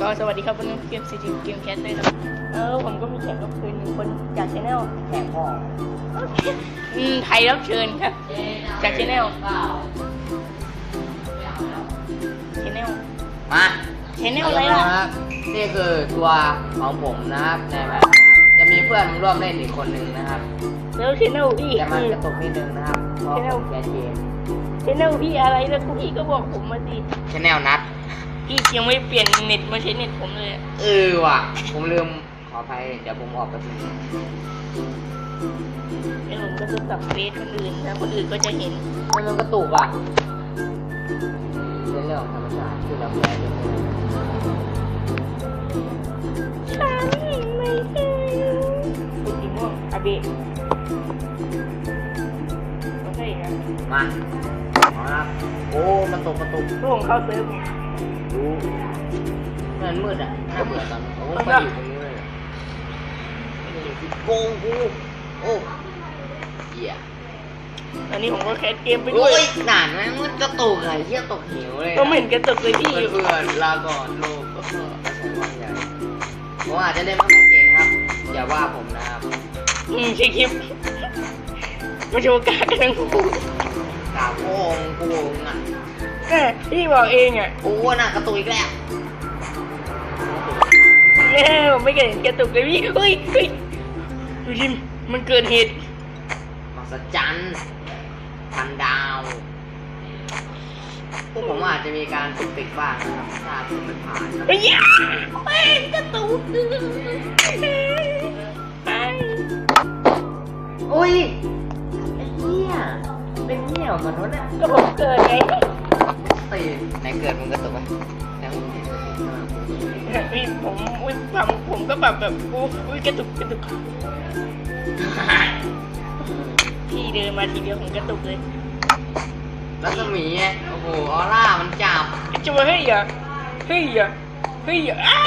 ก็สวัสดีครับวันนี้เกมซีจีเกมแคสเลยครับเออผมก็มีแขกรับเชิญหนึ่งคนจากช anel แข่งพ่ออืมไทยรับเชิญครับ จากช anel ช anel มา channel อะไรล่ะครับนี่คือตัวของผมนะครับในแบบนะครับจะมีเพื่อนร่วมเล่นอีกคนหนึ่งนะครับแล้วช anel พี่แต่มันคือกระตุกนิดนึงนะครับเพราะ Channel ผมแกเจน channel พี่อะไรแล้วพี่ก็บอกผมมาสิชแนลนัด พี่ยังไม่เปลี่ยนเน็ตมาใช้เน็ตผมเลยอะเออว่ะ ผมลืมขออภัยเดี๋ยวผมออกไปทีไอ้ผมก็จะตับเฟซคนอื่นนะคนอื่นก็จะเห็น มันมันกระตุกอะเป็นเรื่องของธรรมชาติที่เราแพ้อยู่ฉันไม่เคยรู้สีม่วงอาเบะโอเคครับมาเอาครับโอ้กระตุกกระตุกลูกของเข้าเซิร์ฟ ดูมันมืดอะน่าเบื่อตอนโอ้เอาไปละอยู่ตรงนี้เลยอะนี่คือโกงกูโอ้เหี้ยตอนนี้ผมก็แคสเกมไปด้โอ้วยยหนานแม่งมันกระตุกไงเหี้ยตกหิวเลยก็ไม่เห็นกระจกเลยพี่ เพื่อนเพื่อนๆลาก่อนโลกก็อาศัยความใหญ่ผมอาจจะเล่นไม่ค่อยเก่งครับ อย่าว่าผมนะครับอืมใช่คลิปมาโชว์การดกันทั้งคู่กาโกงโกงอะเออ พี่บอกเองอะโอ้น่ะกระตุกอีกแล้วแล้วไม่เห็นกระตุกเลยพี่เฮ้ยเฮ้ยดูดิมันเกิดเหตุมหัศจรรย์พันดาวพวกผมอาจจะมีการตุกติกบ้างนะครับถ้าผมไม่ผ่านนะเฮ้ยอะเฮ้ยกระตุกไปโอ้ยไอ้เหี้ยเป็นเหี้ยมนุษย์อะก็ผมเกิดไง ตีไหนเกิดมึงกระตุกไหมแล้วมึงเห็นพี่ผมอุ้ยผมผมก็แบบแบบอุ้ยอุ้ยกระตุกกระตุกพี่เดินมาทีเดียวผมกระตุกเลยรัศมีไงโอ้โหออร่ามันจับจะมาเฮ้ยอะเฮ้ยอะเฮ้ยอะอะ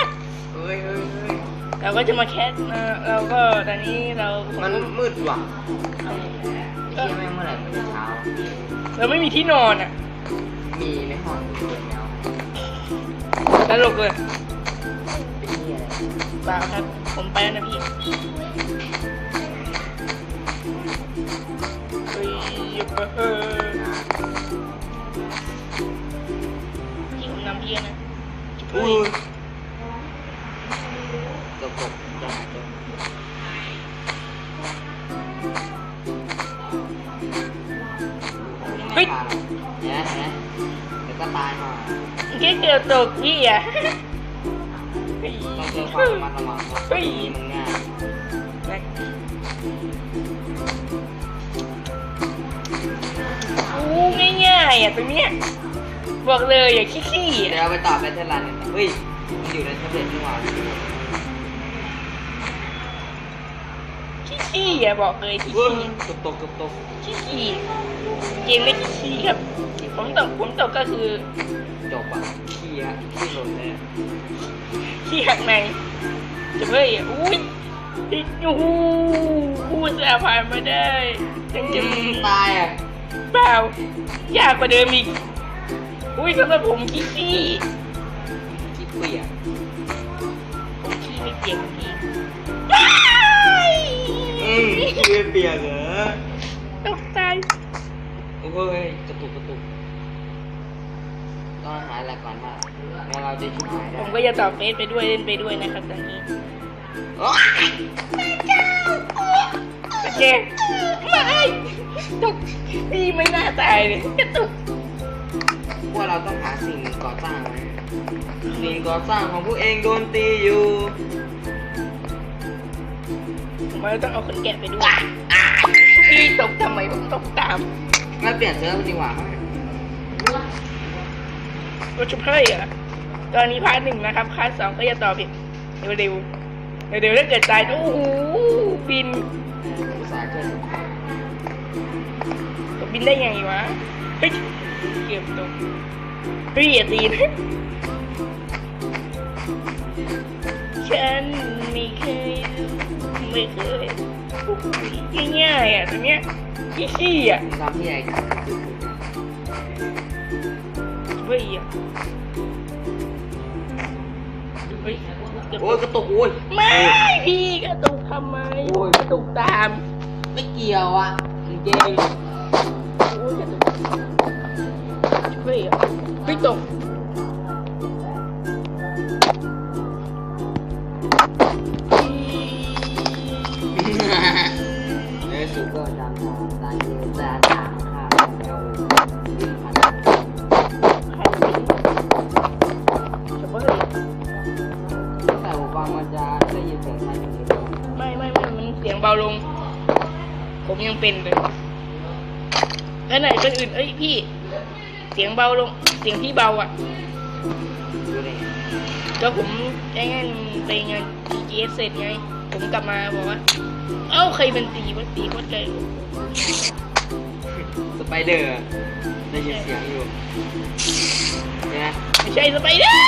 เฮ้ยเฮ้ยเฮ้ยเราก็จะมาแคสนะเราก็ตอนนี้เรามันมืดว่ะเอ่อไอ้เหี้ยแม่งเมื่อไหร่มันจะเช้าเราไม่มีที่นอนอะ มีในห้องเดียวตลกเลยเป็นเหี้ยอะไรเปล่าครับ ผมไปแล้วนะพี่เฮ้ยอย่าไปเออพี่ผมนำพี่นะเฮ้ย แค่เกือบตกพี่อะเฮ้ยต้องเจอความมาตลอดตรงนี้มันง่ายโอ้ง่ายๆอะตรงเนี้ยบอกเลยอย่าขี้ๆเดี๋ยวอะเอาไปต่อไปเทอรันเฮ้ยมันอยู่ในเทเลนที่หว่า ขี้ๆอะบอกเลยขี้เฮ้ยๆตกตกตกตกขี้ขี้เกมไม่ขี้ครับ ผมตกผมตกก็คือจบอะขี้ฮะขี้หล่นเลยอะขี้หักในจะเฮ้ยอุ้ยโอ้โหพูดจะผ่านมาได้ยังจะอืมตายอะเปล่ายากกว่าเดิมอีกอุ้ยสำหรับผมขี้ขี้ขี้เปียกผมขี้ไม่เก่งพี่ อืมขี้เปียกเหรอตกใจโอ้ยกระตุกกระตุกต้องหาอะไรก่อนว่าแล้วเราจะช่วยได้ผมก็จะตอบเฟซไปด้วยเล่นไปด้วยนะครับตอนนี้โอ๊ยโอเคไม่ตกพี่ไม่น่าตายเลยกระตุกพวกเราต้องหาสิ่งก่อสร้างไหมสิ่งก่อสร้างของพวกเองโดนตีอยู่ ผมว่าต้องเอาคนแก่ไปด้วยพี่ตกทำไมผมตกตามงั้นเปลี่ยนเซิร์ฟดีกว่าไหมก็ชุบเฮ้ยอะตอนนี้พาร์ทหนึ่งนะครับพาร์ทสองก็จะต่ออีกเร็วๆเร็วๆถ้าเกิดตายโอ้โหบินอุตส่าห์ช่วยสุดตกบินได้ไงวะเฮ้ยเกือบตกเฮ้ยอย่าตีนะฉันไม่เคยรู้ ไม่เคยโอ้โหง่ายๆอะตรงเนี้ยขี้ๆอะทำที่ไหนกันเฮ้ยอะฮ้ เป็นเลยแล้วไหนคนอื่น เอ้ยพี่ เสียงเบาลง เสียงพี่เบาอะดูดิก็ผมแจ้งงานไปงาน DGS เสร็จไง ผมกลับมาบอกว่า เอ้าใครเป็นตีวะตีโคตรไกลสไปเดอร์ได้ยินเสียงอยู่เนี่ยนะไม่ใช่สไปเดอร์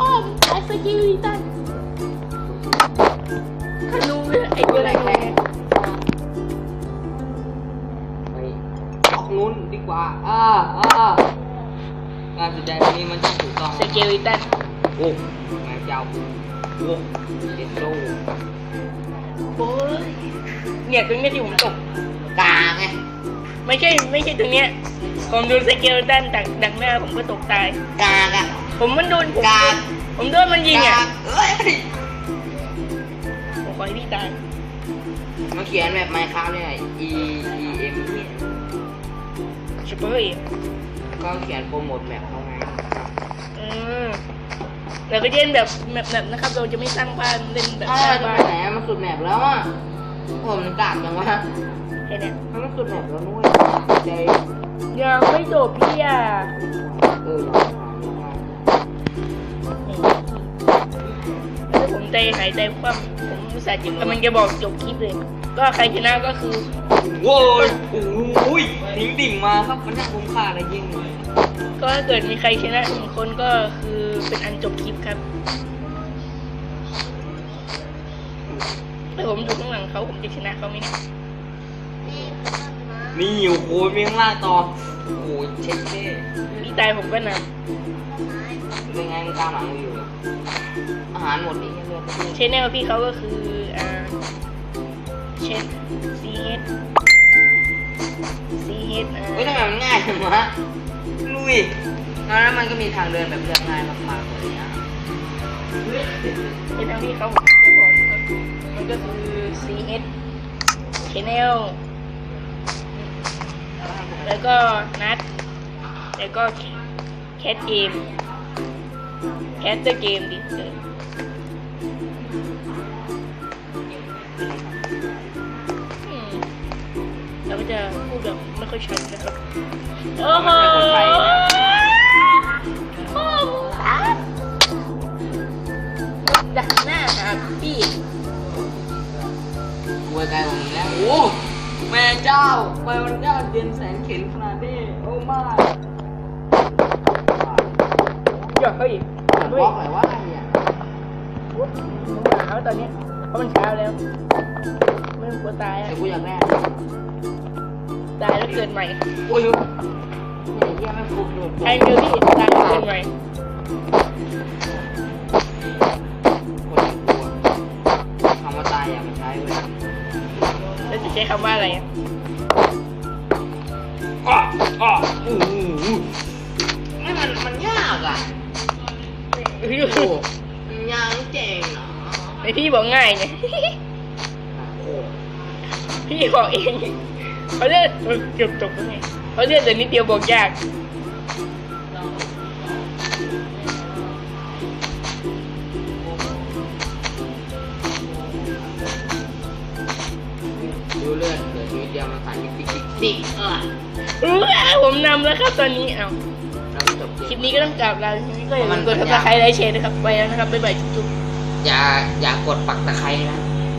อ้อมไอ้สกิลิตันขนูเลยไอ้ตัวแรก ว่าอ่าอ่าการตัดสินใจวันนี้มันต้องถูกต้องสกิลิตันโอ้แม่เจ้าโอ้เจ็ดโลโอ้ยเนี่ยตรงเนี้ยที่ผมตกกาไงไม่ใช่ไม่ใช่ตรงเนี้ยผมโดนสเกลตันดักดักหน้าผมก็ตกตายกากอะผมมันโดนผมกากผมโดนมันยิงอะกากเอ้ยผมขอให้พี่ตายมาเขียนแบบไมค์ครับเนี่ย E E M เนี่ย ชิบเฮ้ยก็เขียนโปรโมทแบบเขาไงเออแล้วก็เล่นแบบแบบแบบนะครับ เราจะไม่สร้างบ้านเล่นแบบถ้าสร้างจะบ้าไปนไหนอะมันสุดแมปแล้วอะผมมันกากจังวะแค่เนี้ยมันไม่สุดแมปแล้วนุ้ยใจยังไม่จบพี่อะเอออยากถามมากแล้วผมใจหายใจคว่ำผมอุตส่าห์จะกำลังจะบอกจบคลิปเลย ก็ใครชนะก็คือโว้ยโอ้ยทิ้งดิ่งมาครับมันน่าคุ้มค่าอะไรยิ่งก็ถ้าเกิดมีใครชนะหนึ่งคนก็คือเป็นอันจบคลิปครับถ้าผมอยู่ข้างหลังเขาผมจะชนะเขาไหมเนี่ยนี่โอ้โหมีข้างล่างต่อโอ้โหเช็คเท่พี่ตายผมก็นเป็นไงมึงตามหลังกูอยู่อาหารหมดนี่เลือดไม่ำชแนลพี่เขาก็คืออ่า เชนซีเฮดซีเฮดอ่าเฮ้ยทำไมมันง่ายจังวะลุยแล้วมันก็มีทางเดินแบบเรียบง่ายมากๆเลยนะชแนลพี่เขาผมจะบอกนะครับมันก็คือซีเฮดชแนลแล้วก็นัด แล้วก็แคทเกมแคทเตอร์เกมดิเอออื จะพูดแบบไม่ค่อยชัดนะครับโอ้โหโอ้โหดักหน้าหาพี่กลัวใจผมแล้วโอ้แม่เจ้าแม่มันเจ้าเย็นแสนเข็นขนาดนี้โอ้ไม่อย่าเฮ้ยบอกหน่อยว่าเนี่ยมันหนาวตอนนี้เพราะมันเช้าแล้ว ไม่ต้องกลัวตายแต่อะกูอยากแรก ตายแล้วเกิดใหม่โอ้ยเนี่ยเยี่ยไม่ฟุกเลยใครเจอพี่ตายแล้วเกิดใหม่คนกลัวคำว่าตายอย่ามาใช้เว้ยแล้วจะใช้คำว่าอะไรอะอ้ออ้ออู้หูอู้นี่มันมันยากอะโอ้มันยากเจ๋งเนาะไอพี่บอกง่ายไงโอ้พี่บอกเอง เขาเลือกเกือบจบแล้วไงเขาเลือกแต่นิดเดียวบอกยากดูเลือดเหลือนิดเดียวมันขาดนิดติ๊กติ๊กติ๊กเออรู้แล้วผมนำแล้วครับตอนนี้เอาเราจบคเกลิมปนี้ก็ต้องกลับแล้วคลิปนี้ก็อย่าลืมกดซับสไครต์ไลค์แชร์นะครับไปแล้วนะครับบ๊ายบายจุ๊บอย่าอย่ากดปักตะไคร้นะ